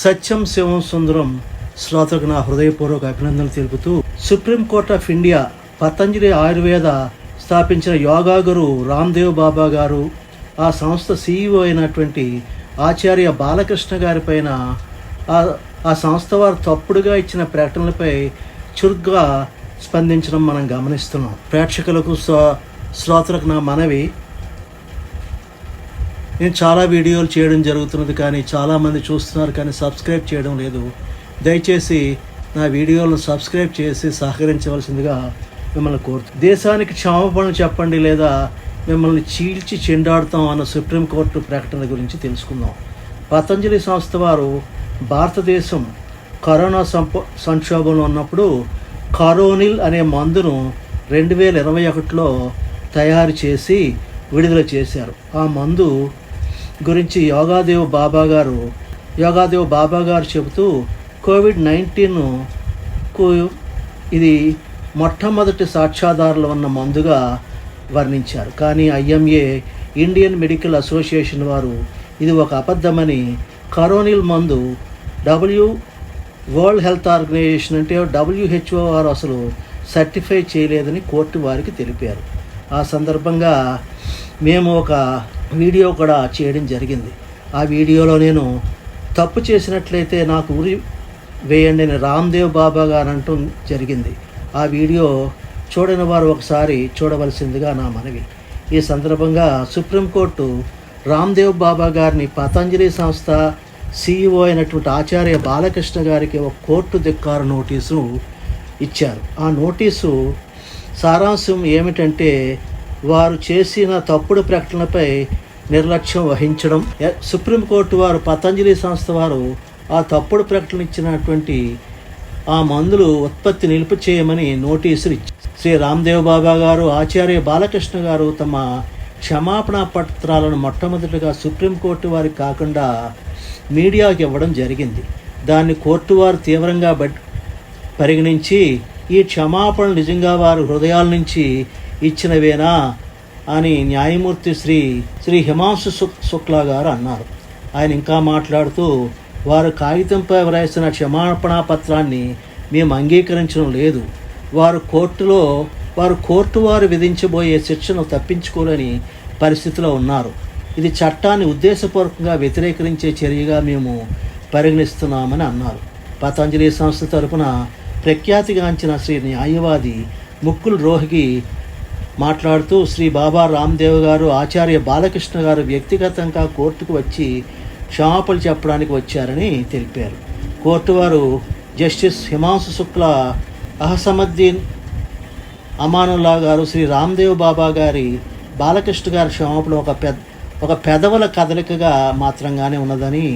సత్యం శివం సుందరం శ్రోతకు నా హృదయపూర్వక అభినందనలు తెలుపుతూ supreme court of India Patanjali Ayurved స్థాపించిన యోగా గురు రామ్దేవ్ బాబా గారు ఆ సంస్థ సీఈఓ అయినటువంటి ఆచార్య బాలకృష్ణ గారి పైన ఆ సంస్థ వారు తప్పుడుగా ఇచ్చిన ప్రకటనలపై చురుగ్గా స్పందించడం మనం గమనిస్తున్నాం. ప్రేక్షకులకు శ్రోతలకు నా మనవి నేను చాలా వీడియోలు చేయడం జరుగుతున్నది కానీ చాలామంది చూస్తున్నారు కానీ సబ్స్క్రైబ్ చేయడం లేదు. దయచేసి నా వీడియోలను సబ్స్క్రైబ్ చేసి సహకరించవలసిందిగా మిమ్మల్ని కోరుతు దేశానికి క్షమాపణ చెప్పండి లేదా మిమ్మల్ని చీల్చి చెండాడుతాం అన్న సుప్రీంకోర్టు ప్రకటన గురించి తెలుసుకుందాం. పతంజలి సంస్థ వారు భారతదేశం కరోనా సంప సంక్షోభంలో ఉన్నప్పుడు కరోనిల్ అనే మందును రెండు వేల ఇరవై ఒకటిలో తయారు చేసి విడుదల చేశారు. ఆ మందు గురించి యోగాదేవ్ బాబా గారు యోగాదేవ్ బాబా గారు చెబుతూ కోవిడ్ నైన్టీన్కు ఇది మొట్టమొదటి సాక్ష్యాధారాలు ఉన్న మందుగా వర్ణించారు. కానీ ఐఎంఏ ఇండియన్ మెడికల్ అసోసియేషన్ వారు ఇది ఒక అబద్ధమని కరోనిల్ మందు డబ్ల్యూ వరల్డ్ హెల్త్ ఆర్గనైజేషన్ అంటే డబ్ల్యూహెచ్ఓ వారు అసలు సర్టిఫై చేయలేదని కోర్టు వారికి తెలిపారు. ఆ సందర్భంగా మేము ఒక వీడియో కూడా చేయడం జరిగింది. ఆ వీడియోలో నేను తప్పు చేసినట్లయితే నాకు ఉరి వేయండి అని రామ్దేవ్ బాబా గారు అంటూ జరిగింది. ఆ వీడియో చూడని వారు ఒకసారి చూడవలసిందిగా నా మనవి. ఈ సందర్భంగా సుప్రీంకోర్టు రామ్దేవ్ బాబా గారిని పతంజలి సంస్థ సీఈఓ అయినటువంటి ఆచార్య బాలకృష్ణ గారికి ఒక కోర్టు ధిక్కారు నోటీసు ఇచ్చారు. ఆ నోటీసు సారాంశం ఏమిటంటే వారు చేసిన తప్పుడు ప్రకటనపై నిర్లక్ష్యం వహించడం. సుప్రీంకోర్టు వారు పతంజలి సంస్థ వారు ఆ తప్పుడు ప్రకటన ఇచ్చినటువంటి ఆ మందులు ఉత్పత్తి నిలుపు చేయమని నోటీసులు ఇచ్చారు శ్రీ రామ్దేవ్ బాబా గారు ఆచార్య బాలకృష్ణ గారు తమ క్షమాపణ పత్రాలను మొట్టమొదటిగా సుప్రీంకోర్టు వారికి కాకుండా మీడియాకి ఇవ్వడం జరిగింది. దాన్ని కోర్టు వారు తీవ్రంగా బట్ పరిగణించి ఈ క్షమాపణలు నిజంగా వారు హృదయాల నుంచి ఇచ్చినవేనా అని న్యాయమూర్తి శ్రీ శ్రీ హిమాంశు శుక్ శుక్లా గారు అన్నారు. ఆయన ఇంకా మాట్లాడుతూ వారు కాగితంపై వ్రాసిన క్షమాపణా పత్రాన్ని మేము అంగీకరించడం లేదు. వారు కోర్టులో వారు కోర్టు వారు విధించబోయే శిక్షను తప్పించుకోలేని పరిస్థితిలో ఉన్నారు. ఇది చట్టాన్ని ఉద్దేశపూర్వకంగా వ్యతిరేకరించే చర్యగా మేము పరిగణిస్తున్నామని అన్నారు. పతంజలి సంస్థ తరపున ప్రఖ్యాతిగాంచిన శ్రీ న్యాయవాది ముక్కుల్ రోహిగి మాట్లాడుతూ శ్రీ బాబా రామ్దేవ్ గారు ఆచార్య బాలకృష్ణ గారు వ్యక్తిగతంగా కోర్టుకు వచ్చి క్షమాపణలు చెప్పడానికి వచ్చారని తెలిపారు. కోర్టు వారు జస్టిస్ హిమాంశు శుక్లా అహసమద్దీన్ అమానుల్లా గారు శ్రీ రామ్దేవ్ బాబా గారి బాలకృష్ణ గారి క్షమాపణ ఒక పెద్ద ఒక పెదవుల కదలికగా మాత్రంగానే ఉన్నదని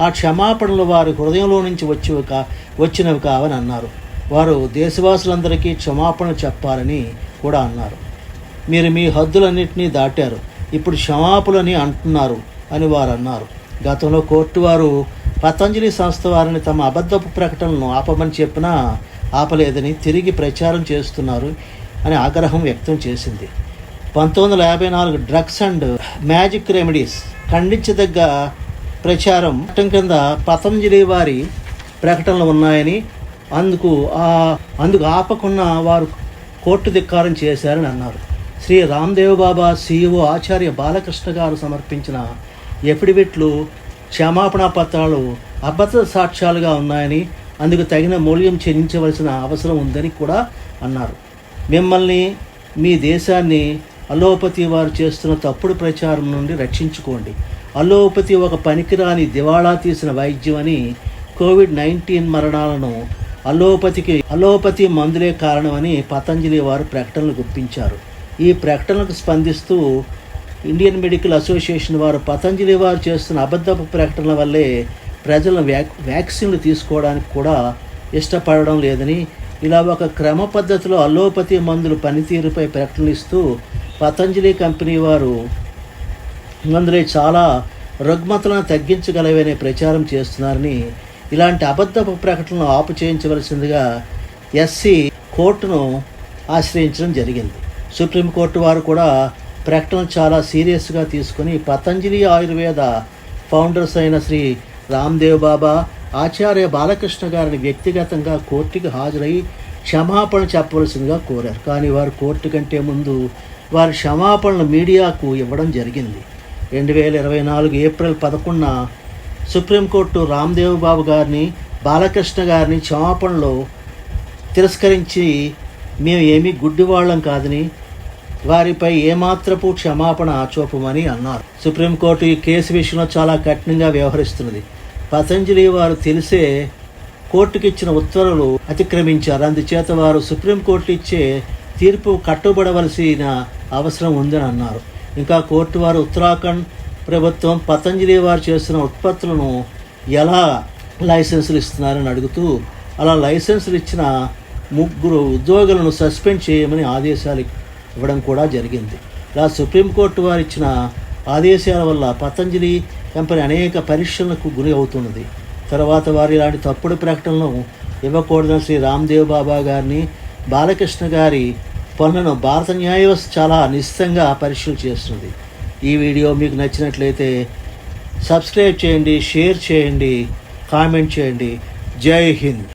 ఆ క్షమాపణలు వారి హృదయంలో నుంచి వచ్చి కా వచ్చినవి కావని అన్నారు. వారు దేశవాసులందరికీ క్షమాపణ చెప్పాలని కూడా అన్నారు. మీరు మీ హద్దులన్నింటినీ దాటారు. ఇప్పుడు క్షమాపులని అంటున్నారు అని వారు అన్నారు గతంలో కోర్టు వారు పతంజలి సంస్థ వారిని తమ అబద్ధపు ప్రకటనలను ఆపమని చెప్పినా ఆపలేదని తిరిగి ప్రచారం చేస్తున్నారు అని ఆగ్రహం వ్యక్తం చేసింది. పంతొమ్మిది వందల యాభై నాలుగు డ్రగ్స్ అండ్ మ్యాజిక్ రెమెడీస్ ఖండించదగ్గ ప్రచారం చట్టం కింద పతంజలి వారి ప్రకటనలు ఉన్నాయని అందుకు అందుకు ఆపకున్న వారు కోర్టు ధిక్కారం చేశారని అన్నారు. శ్రీ రామ్దేవ్ బాబా సీఈఓ ఆచార్య బాలకృష్ణ గారు సమర్పించిన ఎఫిడవిట్లు క్షమాపణ పత్రాలు అబద్ధ సాక్ష్యాలుగా ఉన్నాయని అందుకు తగిన మూల్యం చెల్లించవలసిన అవసరం ఉందని కూడా అన్నారు. మిమ్మల్ని మీ దేశాన్ని అలోపతి వారు చేస్తున్న తప్పుడు ప్రచారం నుండి రక్షించుకోండి. అలోపతి ఒక పనికిరాని దివాళా తీసిన వైద్యం అని కోవిడ్ నైన్టీన్ మరణాలను అలోపతికి అలోపతి మందులే కారణమని పతంజలి వారు ప్రకటనలు గుప్పించారు. ఈ ప్రకటనలకు స్పందిస్తూ ఇండియన్ మెడికల్ అసోసియేషన్ వారు పతంజలి వారు చేస్తున్న అబద్ధపు ప్రకటనల వల్లే ప్రజలను వ్యాక్ వ్యాక్సిన్లు తీసుకోవడానికి కూడా ఇష్టపడడం లేదని ఇలా ఒక క్రమ పద్ధతిలో అలోపతి మందులు పనితీరుపై ప్రకటనలిస్తూ పతంజలి కంపెనీ వారు మందులే చాలా రుగ్మతలను తగ్గించగలవనే ప్రచారం చేస్తున్నారని ఇలాంటి అబద్ధపు ప్రకటనలు ఆపు చేయించవలసిందిగా ఎస్సీ కోర్టును ఆశ్రయించడం జరిగింది. సుప్రీంకోర్టు వారు కూడా ప్రకటన చాలా సీరియస్గా తీసుకుని పతంజలి ఆయుర్వేద ఫౌండర్స్ అయిన శ్రీ రామ్దేవ్ బాబా ఆచార్య బాలకృష్ణ గారిని వ్యక్తిగతంగా కోర్టుకి హాజరై క్షమాపణ చెప్పవలసిందిగా కోరారు. కానీ వారు కోర్టు కంటే ముందు వారి క్షమాపణలు మీడియాకు ఇవ్వడం జరిగింది. రెండు వేల ఇరవై నాలుగు ఏప్రిల్ పదకొండున సుప్రీంకోర్టు రామ్దేవ్ బాబు గారిని బాలకృష్ణ గారిని క్షమాపణలో తిరస్కరించి మేము ఏమీ గుడ్డివాళ్ళం కాదని వారిపై ఏమాత్రపు క్షమాపణ చూపమని అన్నారు. సుప్రీంకోర్టు ఈ కేసు విషయంలో చాలా కఠినంగా వ్యవహరిస్తున్నది. పతంజలి వారు తెలిసే కోర్టుకి ఇచ్చిన ఉత్తర్వులు అతిక్రమించారు. అందుచేత వారు సుప్రీంకోర్టు ఇచ్చే తీర్పు కట్టుబడవలసిన అవసరం ఉందని అన్నారు. ఇంకా కోర్టు వారు ఉత్తరాఖండ్ ప్రభుత్వం పతంజలి వారు చేస్తున్న ఉత్పత్తులను ఎలా లైసెన్సులు ఇస్తున్నారని అడుగుతూ అలా లైసెన్సులు ఇచ్చిన ముగ్గురు ఉద్యోగులను సస్పెండ్ చేయమని ఆదేశాలు ఇవ్వడం కూడా జరిగింది. ఇలా సుప్రీంకోర్టు వారు ఇచ్చిన ఆదేశాల వల్ల పతంజలి కంపెనీ అనేక పరీక్షలకు గురి అవుతున్నది. తర్వాత వారు ఇలాంటి తప్పుడు ప్రకటనలు ఇవ్వకూడదని శ్రీ రామ్దేవ్ బాబా గారిని బాలకృష్ణ గారి పనులను భారత న్యాయ వ్యవస్థ చాలా నిశ్చితంగా పరీక్షలు చేస్తుంది ఈ వీడియో మీకు నచ్చినట్లయితే సబ్స్క్రైబ్ చేయండి షేర్ చేయండి కామెంట్ చేయండి. జై హింద్.